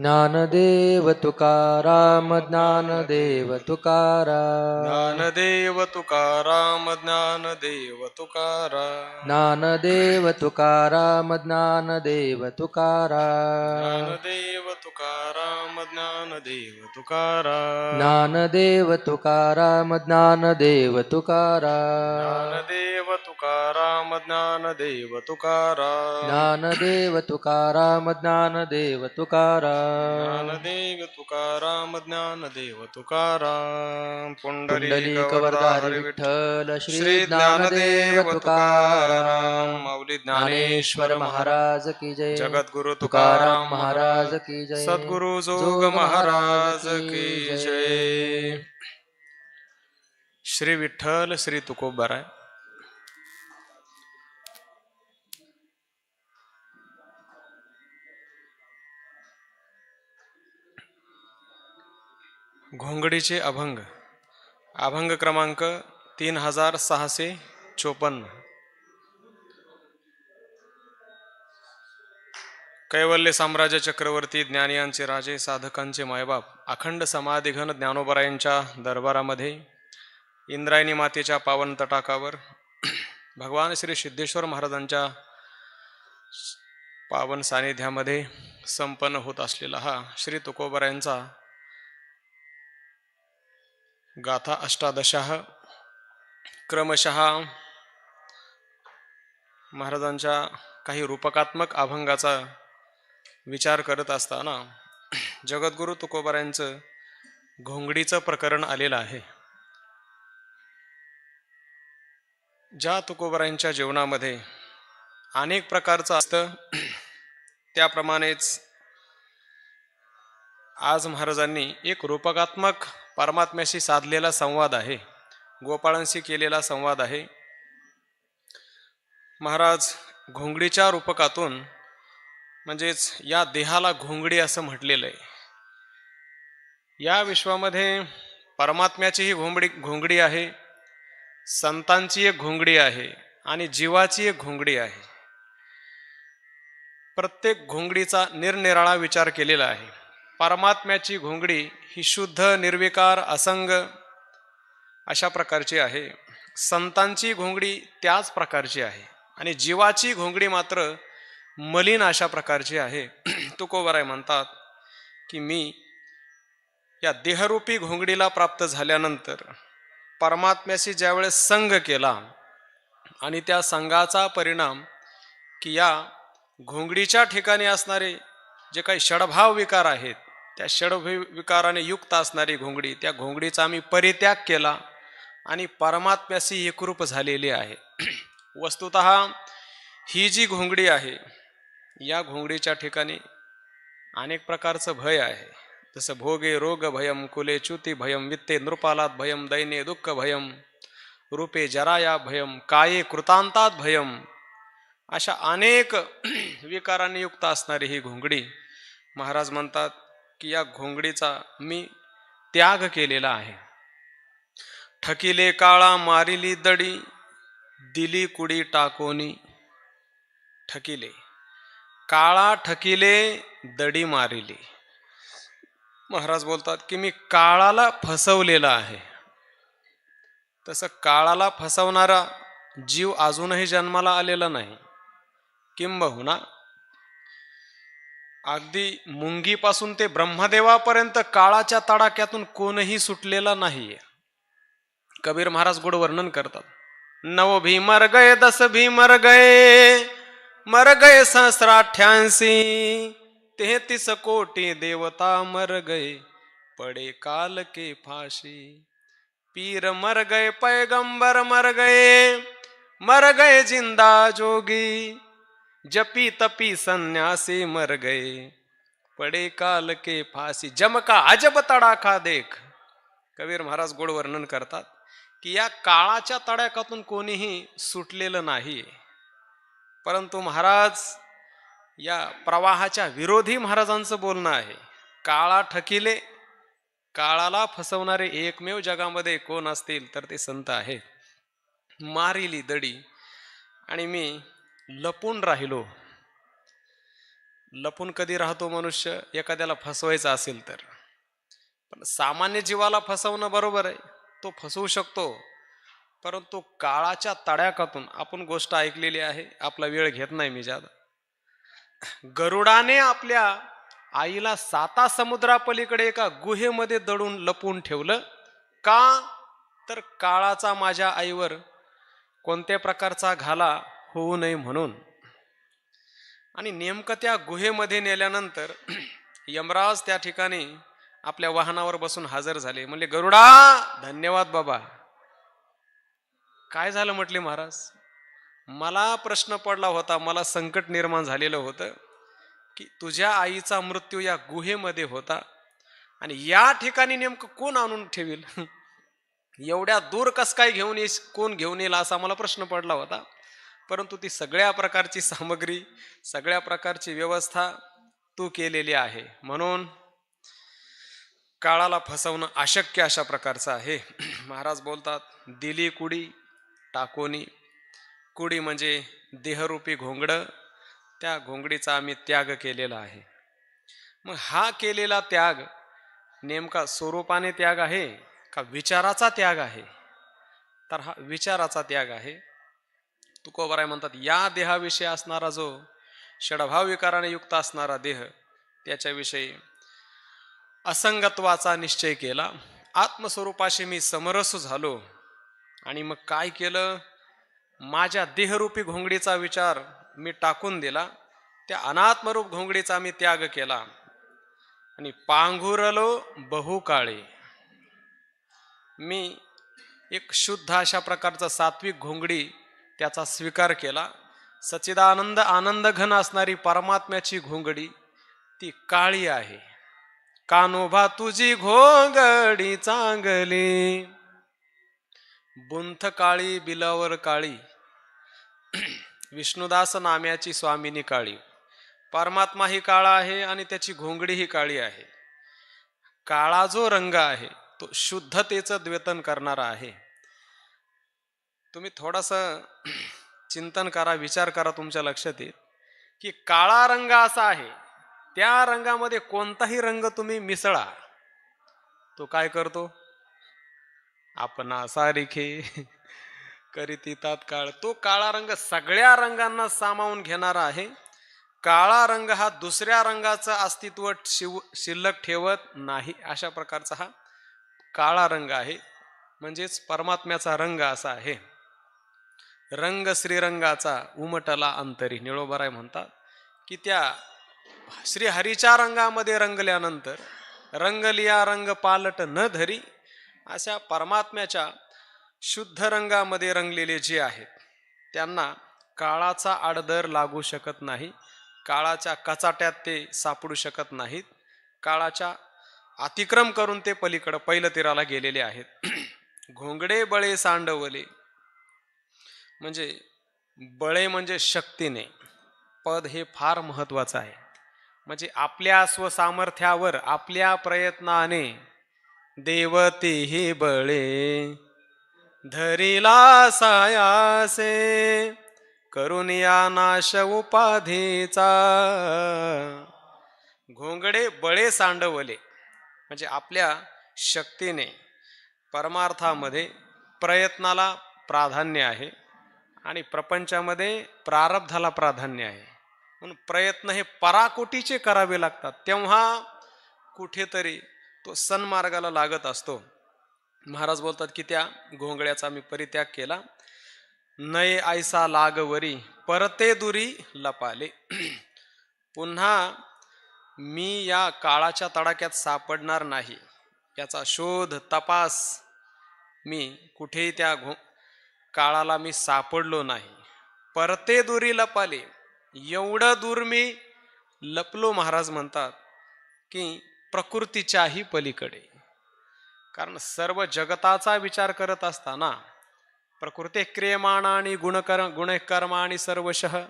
ज्ञानदेव तुकाराम ज्ञानदेव तुकाराम ज्ञानदेव तुकाराम ज्ञानदेव तुकाराम ज्ञानदेव तुकाराम ज्ञानदेव तुकाराम ज्ञानदेव तुकाराम ज्ञानदेव तुकाराम ज्ञानदेव तुकाराम ज्ञानदेव तुकाराम ज्ञानदेव तुकाराम ज्ञानदेव तुकाराम ज्ञानदेव तुकाराम ज्ञानदेव तुकाराम ज्ञानदेव तुकाराम ज्ञानदेव तुकाराम पुंडलिक वरदारी विठ्ठल श्री श्री ज्ञानदेव तुकाराम. माऊली ज्ञानेश्वर महाराज की जय. जगद्गुरु तुकाराम महाराज की जय. सद्गुरु जोग महाराज की जय. श्री विठ्ठल श्री तुकोबराय. घोंगडीचे अभंग. अभंग क्रमांक तीन हजार सहाशे चोपन्न. कैवल्य साम्राज्य चक्रवर्ती ज्ञानियांचे राजे साधकांचे मायबाप अखंड समाधिघन ज्ञानोबरायांच्या दरबारामध्ये इंद्रायणी मातेच्या पावन तटाकावर भगवान श्री सिद्धेश्वर महाराजांच्या पावन सानिध्यामध्ये संपन्न होत असलेला हा श्री तुकोबरायांचा गाथा अष्टादशः. क्रमशः महाराजांच्या काही रूपकात्मक अभंगाचा विचार करत असताना जगद्गुरु तुकोबारांचं घोंगडीचं प्रकरण आलेलं आहे. ज्या तुकोबारायांच्या जीवनामध्ये अनेक प्रकारचं असतं त्याप्रमाणेच आज महाराजांनी एक रूपकात्मक परमात्म्याशी साधलेला संवाद आहे. गोपाळांशी केलेला संवाद आहे. महाराज घोंगडीच्या रूपकातून म्हणजेच या देहाला घोंगडी असं म्हटलेलं आहे. या विश्वामध्ये परमात्म्याचीही घोंगडी घोंगडी आहे संतांची एक घोंगडी आहे आणि जीवाची एक घोंगडी आहे. प्रत्येक घोंगडीचा निरनिराळा विचार केलेला आहे. परमात्म्याची घोंगडी ही शुद्ध निर्विकार असंग अशा प्रकारची आहे. संतांची घोंगडी त्याच प्रकारची आहे. आणि जीवाची घोंगडी मात्र मलिन अशा प्रकारची आहे. तुकोबराय म्हणतात की मी या देहरूपी घोंगडीला प्राप्त झाल्यानंतर परमात्म्याशी ज्यावेळेस संघ केला आणि त्या संघाचा परिणाम की या घोंगडीच्या ठिकाणी असणारे जे काही षडभाव विकार आहेत त्या षडभाव विकाराने युक्त असणारी घोंगडी त्या घोंगडीचा आम्ही परित्याग केला आणि परमात्म्याशी एकरूप झालेली आहे. वस्तुत ही जी घोंगडी आहे या घोंगडीच्या ठिकाणी अनेक प्रकारचं भय आहे. जसं भोगे रोग भयम कुले च्युती भयम वित्ते नृपालात भयम दैने दुःख भयम रूपे जराया भयम काये कृतांतात भयम अशा अनेक विकारांनी युक्त असणारी ही घोंगडी महाराज म्हणतात की या घोंगडीचा मी त्याग केलेला आहे. ठकिले काळा मारिली दडी दिली कुडी टाकोनी. ठकिले काळा ठकिले दडी मारिली. महाराज बोलतात की मी काळाला फसवलेला आहे. तसं काळाला फसवणारा जीव अजूनही जन्माला आलेला नाही. किंबहुना अगदी मुंगीपासून ते ब्रह्मदेवापर्यंत काळाच्या तडाक्यातून कोणही सुटलेला नाहीये. कबीर महाराज गोड वर्णन करतात. नव भी मर गए दस भी मर गए मर गए सहस्राठ्यांशी तेहतीस कोटी देवता मर गए पड़े काल के फाशी. पीर मर गए पैगंबर मर गए मर गए जिंदा जोगी. जपी तपी संन्यासी मर गए। पड़े काल के फाशी जम का अजब तडाखा देख। कबीर महाराज गोड वर्णन करतात की या काळाच्या तडाख्यातून कोणीही सुटलेलं नाही. परंतु महाराज या प्रवाहाच्या विरोधी महाराजांचं बोलणं आहे. काळा ठकिले काळाला फसवणारे एकमेव जगामध्ये कोण असतील तर ते संत आहेत. मारिली दडी. आणि मी लपून राहिलो. लपून कधी राहतो मनुष्य? एखाद्याला फसवायचा असेल तर. पण सामान्य जीवाला फसवणं बरोबर आहे. तो फसवू शकतो. परंतु काळाच्या तड्याकातून आपण गोष्ट ऐकलेली आहे. आपला वेळ घेत नाही मी ज्यादा. गरुडाने आपल्या आईला साता समुद्रापलीकडे एका गुहेमध्ये दडून लपून ठेवलं. का? तर काळाचा माझ्या आईवर कोणत्या प्रकारचा घाला होऊ नये म्हणून. आणि नेमकं त्या गुहेमध्ये नेल्यानंतर यमराज त्या ठिकाणी आपल्या वाहनावर बसून हजर झाले. म्हणले गरुडा धन्यवाद बाबा. काय झालं म्हटले महाराज? मला प्रश्न पडला होता मला संकट निर्माण झालेलं होतं की तुझ्या आईचा मृत्यू या गुहेमध्ये होता आणि या ठिकाणी नेमकं कोण आणून ठेवील? एवढ्या दूर कस काय घेऊन येस कोण घेऊन येईल असा मला प्रश्न पडला होता. परंतु ती सगळ्या प्रकारची सामग्री सगळ्या प्रकारची व्यवस्था तू केलेली आहे. म्हणून काळाला फसवणं अशक्य अशा प्रकारचं आहे. महाराज बोलतात दिली कुडी टाकोनी. कुडी म्हणजे देहरूपी घोंगडं. त्या घोंगडीचा आम्ही त्याग केलेला आहे. मग हा केलेला त्याग नेमका स्वरूपाने त्याग आहे का विचाराचा त्याग आहे? तर हा विचाराचा त्याग आहे. तुकोबराय म्हणतात या देहाविषयी असणारा जो षडभाव विकाराने युक्त असणारा देह त्याच्याविषयी असंगत्वाचा निश्चय केला. आत्मस्वरूपाशी मी समरस झालो आणि मग काय केलं? माझ्या देहरूपी घोंगडीचा विचार मी टाकून दिला. त्या अनात्मरूप घोंगडीचा मी त्याग केला आणि पांघुरलो बहुकाळे. मी एक शुद्ध अशा प्रकारचा सात्विक घोंगडी त्याचा स्वीकार केला. सच्चिदानंद आनंद घन असणारी परमात्म्याची घोंगडी ती काळी आहे. कानोभा तुझी घोंगडी चांगली. बुंथ काळी बिलावर काळी. विष्णुदास नाम्याची स्वामिनी काळी. परमात्मा ही काळा आहे आणि त्याची घोंगडी ही काळी आहे. काळा जो रंग आहे तो शुद्धतेचं द्वेतन करणारा आहे. तुम्ही थोडंसं चिंतन करा विचार करा तुमच्या लक्षात येईल की काळा रंग असा आहे त्या रंगामध्ये कोणताही रंग तुम्ही मिसळा. तो काय करतो? आपण असा रेखे करीती तात्काळ तो काळा रंग सगळ्या रंगांना सामावून घेणारा आहे. काळा रंग हा दुसऱ्या रंगाचं अस्तित्व शिव शिल्लक ठेवत नाही. अशा प्रकारचा हा काळा रंग आहे. म्हणजेच परमात्म्याचा रंग असा आहे. रंग श्रीरंगाचा उमटला अंतरी. निळोबराय म्हणतात की त्या श्रीहरीच्या रंगामध्ये रंगल्यानंतर रंगलिया रंग पालट न धरी अशा परमात्म्याच्या शुद्ध रंगामध्ये रंगलेले जे आहेत त्यांना काळाचा आडदर लागू शकत नाही काळाच्या कचाट्यात ते सापडू शकत नाहीत काळाच्या अतिक्रम करून ते पलीकडं पहिलं तीराला गेलेले आहेत. घोंगडे बळे सांडवले म्हणजे बळे म्हणजे शक्तीने. पद हे फार महत्त्वाचं आहे. म्हणजे आपल्या स्वसामर्थ्यावर आपल्या प्रयत्नाने देवते हे बळे. धरिला सायासे करून या नाश उपाधीचा. घोंगडे बळे सांडवले. म्हणजे आपल्या शक्तीने परमार्थामध्ये प्रयत्नाला प्राधान्य आहे. आणि प्रपंचामध्ये प्रारब्धाला प्राधान्य आहे. म्हणून प्रयत्न हे पराकोटीचे करावे लागतात. तेव्हा कुठेतरी तो सन्मार्गाला लागत असतो. महाराज बोलतात की त्या घोंगड्याचा मी परित्याग केला. नये आयसा लागवरी परते दुरी लपाले. पुन्हा मी या काळाच्या तडाक्यात सापडणार नाही. याचा शोध तपास मी कुठेही त्या घो काळाला मी सापडलो नाही. परते दुरी लपाले. एवढं दूर मी लपलो महाराज म्हणतात की प्रकृतीच्याही पलीकडे. कारण सर्व जगताचा विचार करत असताना प्रकृती क्रियमाण आणि गुणकर गुणकर्म आणि सर्वशः.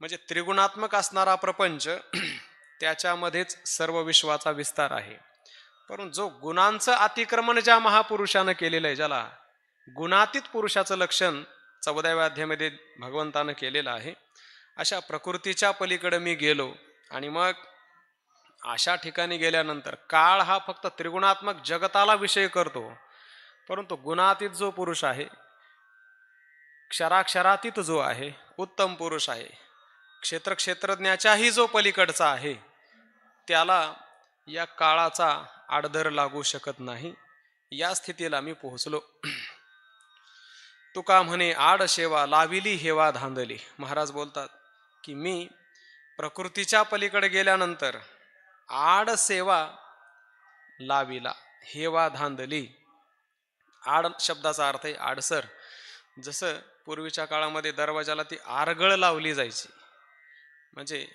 म्हणजे त्रिगुणात्मक असणारा प्रपंच त्याच्यामध्येच सर्व विश्वाचा विस्तार आहे. परंतु जो गुणांचं अतिक्रमण ज्या महापुरुषानं केलेलं आहे ज्याला गुणातीत पुरुषाचं लक्षण चौदाव्या अध्यामध्ये भगवंतानं केलेलं आहे. अशा प्रकृतीच्या पलीकडे मी गेलो आणि मग अशा ठिकाणी गेल्यानंतर काळ हा फक्त त्रिगुणात्मक जगताला विषय करतो. परंतु गुणातीत जो पुरुष आहे क्षराक्षरातीत जो आहे उत्तम पुरुष आहे. क्षेत्र क्षेत्रज्ञाच्याही जो पलीकडचा आहे त्याला या काळाचा आडदर लागू शकत नाही. या स्थितीला मी पोहोचलो. तुका म्हणे आड शेवा लाविली हेवा धांदली. महाराज बोलतात की मी प्रकृतीच्या पलीकडे गेल्यानंतर आड सेवा लाविला हेवा धांदली. आड शब्दाचा अर्थ आहे आडसर. जसं पूर्वीच्या काळामध्ये दरवाजाला ती आरगळ लावली जायची. म्हणजे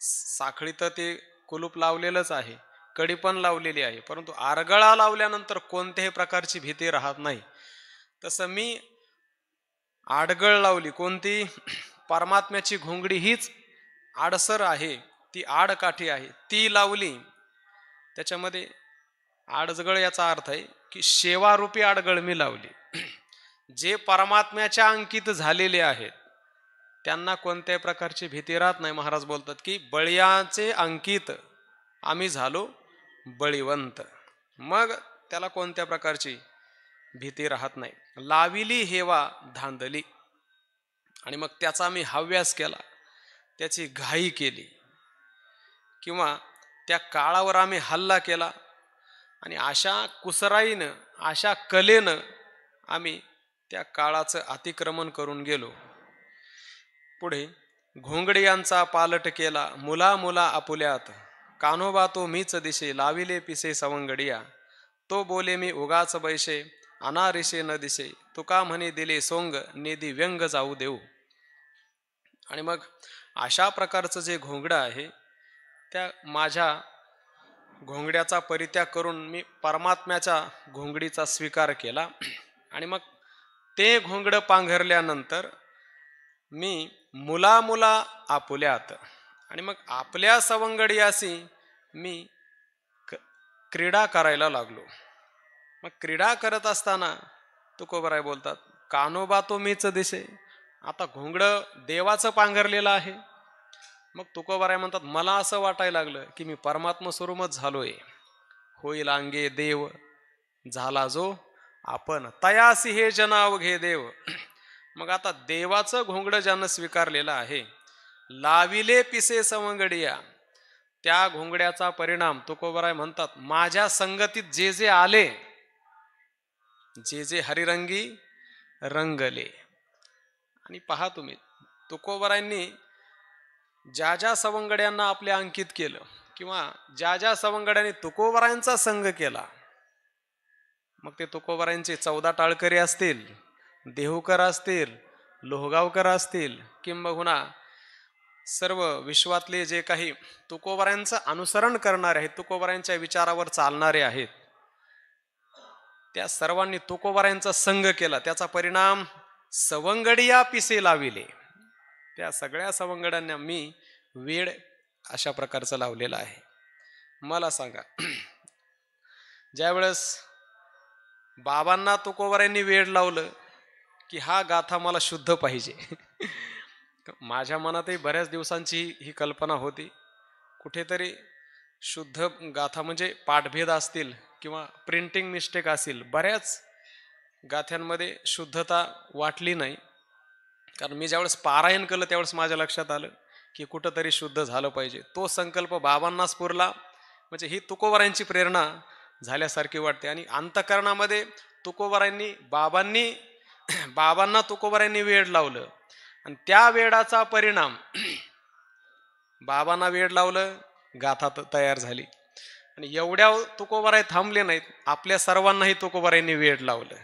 साखळी तर ते कुलूप लावलेलंच आहे कडी पण लावलेली आहे परंतु आरगळा लावल्यानंतर कोणत्याही प्रकारची भीती राहत नाही. तसं मी आडगळ लावली. कोणती? परमात्म्याची घोंगडी हीच आडसर आहे. ती आडकाठी आहे. ती लावली. त्याच्यामध्ये आडजगळ याचा अर्थ आहे की सेवारूपी आडगळ मी लावली. जे परमात्म्याच्या अंकित झालेले आहेत त्यांना कोणत्याही प्रकारची भीती राहत नाही. महाराज बोलतात की बळियाचे अंकित आम्ही झालो बळीवंत. मग त्याला कोणत्या प्रकारची भीती राहत नाही. लाविली हेवा धांदली. आणि मग त्याचा मी हव्यास केला. त्याची घाई केली. किंवा त्या काळावर आम्ही हल्ला केला. आणि अशा कुसराईनं अशा कलेनं आम्ही त्या काळाचं अतिक्रमण करून गेलो. पुढे घोंगडे यांचा पालट केला. मुला मुला आपुल्यात. कान्होबा तो मीच दिशे लाविले पिसे सवंगडिया. तो बोले मी उगाच बैशे. अनारिशे न दिसे. तुका म्हणे दिले सोंग नेदी व्यंग जाऊ देऊ. आणि मग अशा प्रकारचं जे घोंगडं आहे त्या माझ्या घोंगड्याचा परित्याग करून मी परमात्म्याच्या घोंगडीचा स्वीकार केला. आणि मग ते घोंगडं पांघरल्यानंतर मी मुला मुला आपुल्यात. आणि मग आपल्या सवंगडियासी मी क क्रीडा करायला लागलो. मग क्रीडा करत असताना तुकोबराय बोलतात कानोबा तो मीच दिसे. आता घोंगडं देवाचं पांघरलेलं आहे. मग तुकोबराय म्हणतात मला असं वाटायला लागलं की मी परमात्मा स्वरूपच झालोय. होईल अंगे देव झाला जो आपण तयासी हे जनाव घे देव. मग आता देवाचं घोंगडं ज्यानं स्वीकारलेलं आहे लाविले पिसे सवंगडिया. त्या घोंगड्याचा परिणाम तुकोबराय म्हणतात माझ्या संगतीत जे जे आले जे जे हरिरंगी रंगले. आणि पहा तुम्ही तुकोबरांनी ज्या ज्या सवंगड्यांना आपल्या अंकित केलं किंवा ज्या ज्या सवंगड्यांनी तुकोबरांचा संघ केला मग ते तुकोबरांचे चौदा टाळकरी असतील देहूकर असतील लोहगावकर असतील किंबहुना सर्व विश्वातले जे काही तुकोबऱ्यांचं अनुसरण करणारे आहेत तुकोबऱ्यांच्या विचारावर चालणारे आहेत त्या सर्वांनी तुकोबरायांचा संघ केला. त्याचा परिणाम सवंगडिया पिसे लाविले. त्या सगळ्या सवंगड्यांना मी वेळ अशा प्रकारचं लावलेलं आहे. मला सांगा ज्यावेळेस बाबांना तुकोबरायांनी वेळ लावलं की हा गाथा मला शुद्ध पाहिजे. माझ्या मनातही बऱ्याच दिवसांची ही कल्पना होती. कुठेतरी शुद्ध गाथा म्हणजे पाठभेद असतील. किंवा प्रिंटिंग मिस्टेक असेल बऱ्याच गाथ्यांमध्ये शुद्धता वाटली नाही. कारण मी ज्यावेळेस पारायण केलं त्यावेळेस माझ्या लक्षात आलं की कुठंतरी शुद्ध झालं पाहिजे. तो संकल्प बाबांनाच पुरला. म्हणजे ही तुकोबरायांची प्रेरणा झाल्यासारखी वाटते. आणि अंतकरणामध्ये तुकोबरायांनी बाबांनी बाबांना तुकोबरांनी वेळ लावलं. आणि त्या वेडाचा परिणाम बाबांना वेळ लावलं गाथा त- तयार झाली. आणि एवढ्या तुकोबराय थांबले नाहीत. आपल्या सर्वांनाही तुकोबरायांनी वेड लावलं.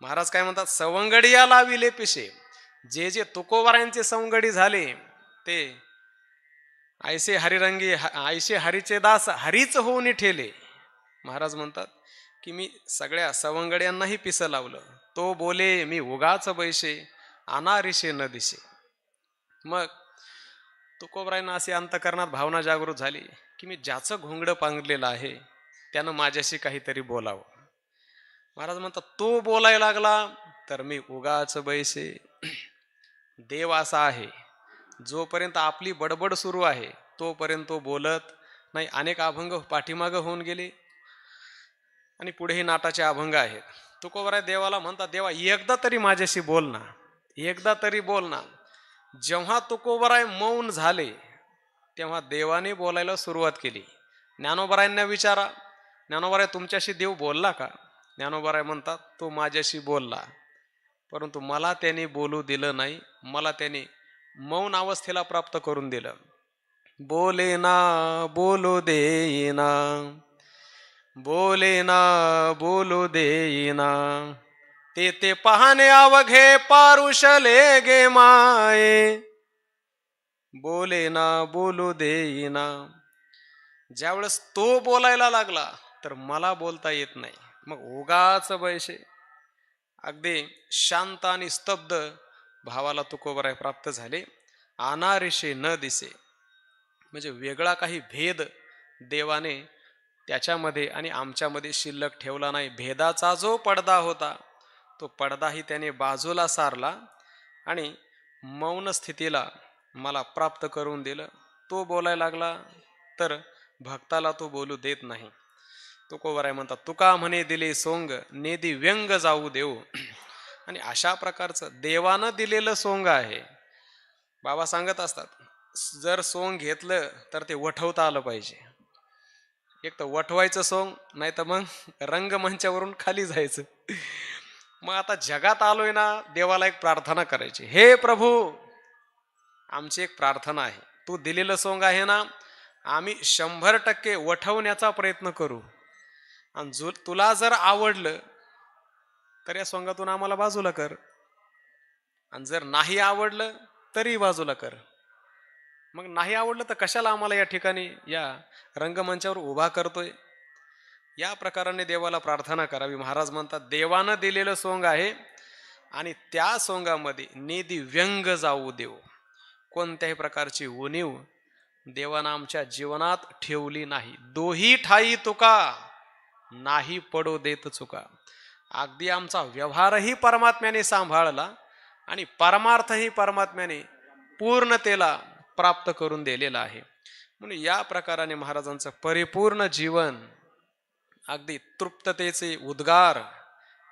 महाराज काय म्हणतात सवंगडिया लाविले पिशे. जे जे तुकोबारायांचे सवंगडी झाले ते आयसे हरिरंगी आयसे हरीचे दास हरीच होऊन ठेले. महाराज म्हणतात की मी सगळ्या सवंगड्यांनाही पिसं लावलं. तो बोले मी उगाच बैसे अनारिशे न दिसे. मग तुकोबरायांना अशी अंतकरणात भावना जागृत झाली. की मी ज्याचं घोंगडं पांगलेलं आहे त्यानं माझ्याशी काहीतरी बोलावं. महाराज म्हणतात तो बोलायला लागला तर मी उगाच बैसे. देव असा आहे जोपर्यंत आपली बडबड सुरू आहे तोपर्यंत तो बोलत नाही. अनेक अभंग पाठीमागं होऊन गेले आणि पुढेही नाटाचे अभंग आहेत. तुकोबराय देवाला म्हणतात देवा एकदा तरी माझ्याशी बोल ना. एकदा तरी बोल ना. जेव्हा तुकोबराय मौन झाले तेव्हा देवाने बोलायला सुरुवात केली. ज्ञानोबरायांना विचारा ज्ञानोबराय तुमच्याशी देव बोलला का? ज्ञानोबराय म्हणतात तो माझ्याशी बोलला. परंतु मला त्याने बोलू दिलं नाही. मला त्याने मौन अवस्थेला प्राप्त करून दिलं. बोले ना बोलू देईना बोले ना बोलू देईना ते ते पाहणे अवघे पारुषले गे माये. बोले ना बोलू देईना. ज्यावेळेस तो बोलायला लागला तर मला बोलता येत नाही. मग उगाच बैशे अगदी शांत आणि स्तब्ध भावाला तुकोबराय प्राप्त झाले. अनारिशे न दिसे. म्हणजे वेगळा काही भेद देवाने त्याच्यामध्ये आणि आमच्यामध्ये शिल्लक ठेवला नाही. भेदाचा जो पडदा होता तो पडदाही त्याने बाजूला सारला आणि मौन स्थितीला मला प्राप्त करून दिलं. तो बोलायला लागला तर भक्ताला तो बोलू देत नाही. तुकोबराय म्हणतात तुका म्हणे दिले सोंग नेदी व्यंग जाऊ देऊ. आणि अशा प्रकारचं देवानं दिलेलं सोंग आहे. बाबा सांगत असतात जर सोंग घेतलं तर ते वठवता आलं पाहिजे. एक तर वठवायचं सोंग नाही तर मग रंगमंचावरून खाली जायचं. मग आता जगात आलोय ना देवाला एक प्रार्थना करायची. हे प्रभू आमची एक प्रार्थना आहे. तू दिलेलं सोंग आहे ना आम्ही शंभर टक्के वठवण्याचा प्रयत्न करू. आणि जो तुला जर आवडलं तर या सोंगातून आम्हाला बाजूला कर. आणि जर नाही आवडलं तरी बाजूला कर. मग नाही आवडलं तर कशाला आम्हाला या ठिकाणी या रंगमंचावर उभा करतोय? या प्रकाराने देवाला प्रार्थना करावी. महाराज म्हणतात देवानं दिलेलं सोंग आहे आणि त्या सोंगामध्ये नेदी व्यंग जाऊ देव कोणत्याही प्रकारची उणीव देवानं आमच्या जीवनात ठेवली नाही. दोही ठाई तुका नाही पडो देत चुका. अगदी आमचा व्यवहारही परमात्म्याने सांभाळला आणि परमार्थही परमात्म्याने पूर्णतेला प्राप्त करून दिलेला आहे. म्हणून या प्रकाराने महाराजांचं परिपूर्ण जीवन अगदी तृप्ततेचे उद्गार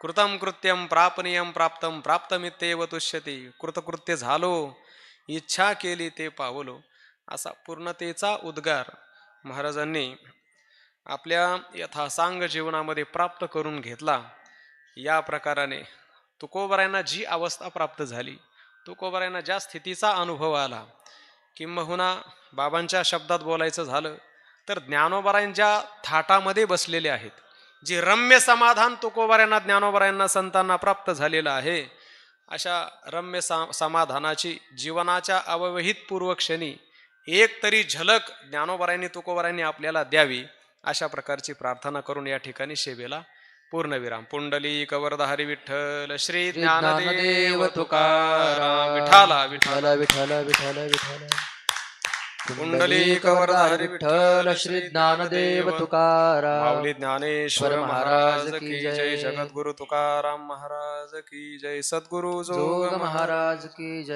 कृतम कृत्यम प्रापनीयम प्राप्तम प्राप्तमित्येव तुष्यते कृतकृत्य झालो इच्छा केली ते पावलो. असा पूर्णतेचा उद्गार महाराजांनी आपल्या यथासांग जीवनामध्ये प्राप्त करून घेतला. या प्रकाराने तुकोबरायांना जी अवस्था प्राप्त झाली तुकोबरायांना ज्या स्थितीचा अनुभव आला किंबहुना बाबांच्या शब्दात बोलायचं झालं तर ज्ञानोबरायांच्या थाटामध्ये बसलेले आहेत जे रम्य समाधान तुकोबरायांना ज्ञानोबरायांना संतांना प्राप्त झालेलं आहे अशा रम्य सा समाधानाची जीवनाच्या अवहित पूर्वक्षणी एक तरी झलक ज्ञानोबरायांनी तुकोबरायांनी आपल्याला द्यावी अशा प्रकारची प्रार्थना करून या ठिकाणी सेवेला पूर्णविराम. पुंडली कवरधारी विठ्ठल श्री ज्ञानदेव तुकाराम. विठाला विठाला विठाला विठाला विठाला विठ्ठल पुंडलिक वरदारी विठ्ठल श्री ज्ञानदेव तुकाराम। ज्ञानेश्वर महाराज की. जय। जगद्गुरु तुकाराम महाराज की जय। सद्गुरु जोग महाराज की जय।